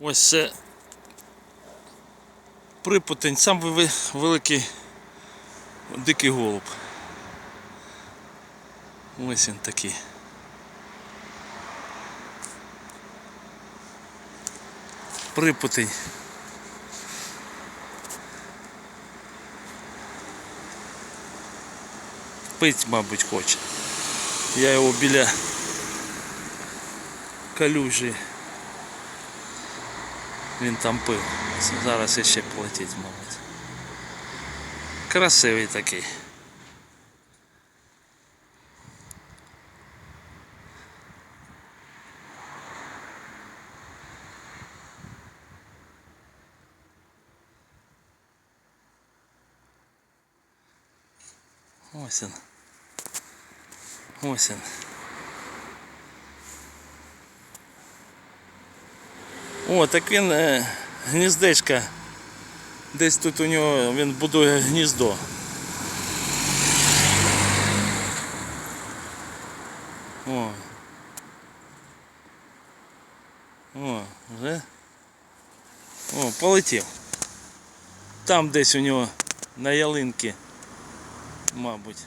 Ось це припутень, сам великий дикий голуб. Ось він такий. Припутень. Пить, мабуть, хоче. Я його біля калюжі. Він там пив. Зараз іще полетить, мабуть. Красивий такий. Ось він. Ось він. О, так він е, гніздечка. Десь тут у нього він будує гніздо. О. О, вже. О, полетів. Там десь у нього на ялинці, мабуть.